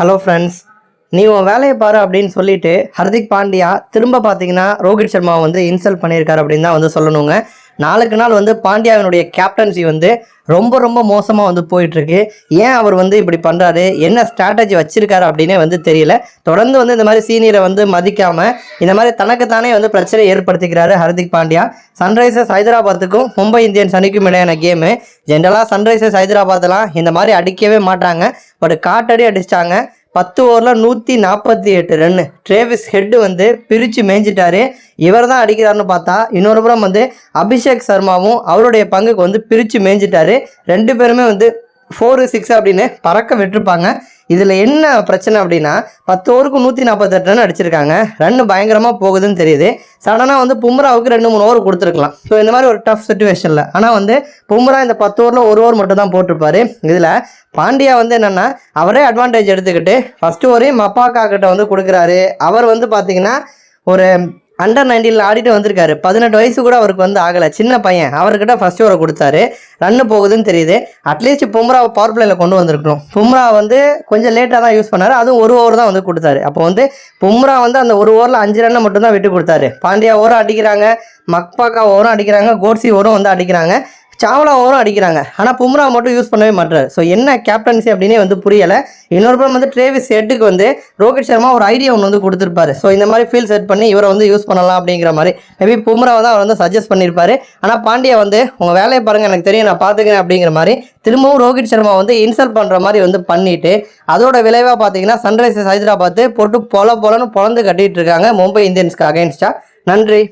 Hello friends நீ உன் வேலையை பாரு அப்படின்னு சொல்லிட்டு ஹர்திக் பாண்டியா திரும்ப பார்த்தீங்கன்னா ரோஹித் சர்மாவை வந்து இன்சல்ட் பண்ணியிருக்காரு அப்படின்னு தான் வந்து சொல்லணுங்க. நாளுக்கு நாள் வந்து பாண்டியாவினுடைய கேப்டன்சி வந்து ரொம்ப ரொம்ப மோசமாக வந்து போயிட்டுருக்கு. ஏன் அவர் வந்து இப்படி பண்ணுறாரு என்ன ஸ்ட்ராட்டஜி வச்சுருக்காரு அப்படின்னே வந்து தெரியல. தொடர்ந்து வந்து இந்த மாதிரி சீனியரை வந்து மதிக்காமல் இந்த மாதிரி தனக்குத்தானே வந்து பிரச்சனை ஏற்படுத்திக்கிறாரு ஹர்திக் பாண்டியா. சன்ரைசர்ஸ் ஹைதராபாத்துக்கும் மும்பை இந்தியன்ஸ் அணிக்கும் இடையான கேமு ஜென்ரலாக சன்ரைசர்ஸ் ஹைதராபாத்லாம் இந்த மாதிரி அடிக்கவே மாட்டாங்க. பட் காட்டடி அடிச்சிட்டாங்க. பத்து ஓவரில் நூற்றி நாற்பத்தி எட்டு ரன்னு ட்ரேவிஸ் ஹெட்டு வந்து பிரித்து மேய்ஞ்சிட்டாரு. இவர் தான் அடிக்கிறாருன்னு பார்த்தா இன்னொரு புறம் வந்து அபிஷேக் சர்மாவும் அவருடைய பங்குக்கு வந்து பிரித்து மேய்ஞ்சிட்டாரு. ரெண்டு பேருமே வந்து ஃபோரு சிக்ஸ் அப்படின்னு பறக்க விட்டுருப்பாங்க. இதில் என்ன பிரச்சனை அப்படின்னா பத்து ஓவருக்கு நூற்றி நாற்பத்தெட்டு ரன் அடிச்சிருக்காங்க. ரன் பயங்கரமாக போகுதுன்னு தெரியுது. சடனாக வந்து பும்ராவுக்கு ரெண்டு மூணு ஓவர் கொடுத்துருக்கலாம். ஸோ இந்த மாதிரி ஒரு டஃப் சுச்சுவேஷனில் ஆனால் வந்து பும்ரா இந்த பத்து ஓவரில் ஒரு ஓவர் மட்டும் தான் போட்டிருப்பாரு. இதில் பாண்டியா வந்து என்னென்னா அவரே அட்வான்டேஜ் எடுத்துக்கிட்டு ஃபஸ்ட்டு ஓவரே மப்பாக்கா கிட்ட வந்து கொடுக்குறாரு. அவர் வந்து பார்த்திங்கன்னா ஒரு அண்டர் நைன்டீனில் ஆடிட்டு வந்திருக்காரு. பதினெட்டு வயசு கூட அவருக்கு வந்து ஆகலை. சின்ன பையன். அவர்கிட்ட ஃபர்ஸ்ட் ஓவரை கொடுத்தாரு. ரன்னு போகுதுன்னு தெரியுது. அட்லீஸ்ட் பும்ராவை பவர் பிளேயில் கொண்டு வந்திருக்கணும். பும்ரா வந்து கொஞ்சம் லேட்டாக தான் யூஸ் பண்ணார். அதுவும் ஒரு ஓவர் தான் வந்து கொடுத்தாரு. அப்போ வந்து பும்ரா வந்து அந்த ஒரு ஓவரில் அஞ்சு ரன்னை மட்டும் தான் விட்டு கொடுத்தாரு. பாண்டியா ஓவரும் அடிக்கிறாங்க. மக்பாக்கா ஓவரும் அடிக்கிறாங்க. கோட்ஸி ஓவரும் வந்து அடிக்கிறாங்க. சாவ்லா ஓவரும் அடிக்கிறாங்க. ஆனால் பும்ரா மட்டும் யூஸ் பண்ணவே மாட்டார் ஸோ என்ன கேப்டன்சி அப்படின்னே வந்து புரியலை. இன்னொரு புறம் வந்து ட்ரேவிஸ் ஹெட்டுக்கு வந்து ரோஹித் சர்மா ஒரு ஐடியா ஒன்று வந்து கொடுத்துருப்பாரு. ஸோ இந்த மாதிரி ஃபீல் செட் பண்ணி இவரை வந்து யூஸ் பண்ணலாம் அப்படிங்கிற மாதிரி. மேபி பும்ராவை தான் அவர் வந்து சஜஸ்ட் பண்ணியிருப்பாரு ஆனால் பாண்டியா வந்து உங்கள் வேலையை பாருங்கள் எனக்கு தெரியும் நான் பார்த்துக்கிறேன் அப்படிங்கிற மாதிரி திரும்பவும் ரோஹித் சர்மா வந்து இன்சல்ட் பண்ணுற மாதிரி வந்து பண்ணிட்டு அதோட விளைவாக பார்த்தீங்கன்னா சன்ரைசர்ஸ் ஹைதராபாத் போட்டு பொல பொலன்னு பொழந்து கட்டிகிட்டு இருக்காங்க மும்பை இந்தியன்ஸ்க்கு அகைன்ஸ்டாக நன்றி.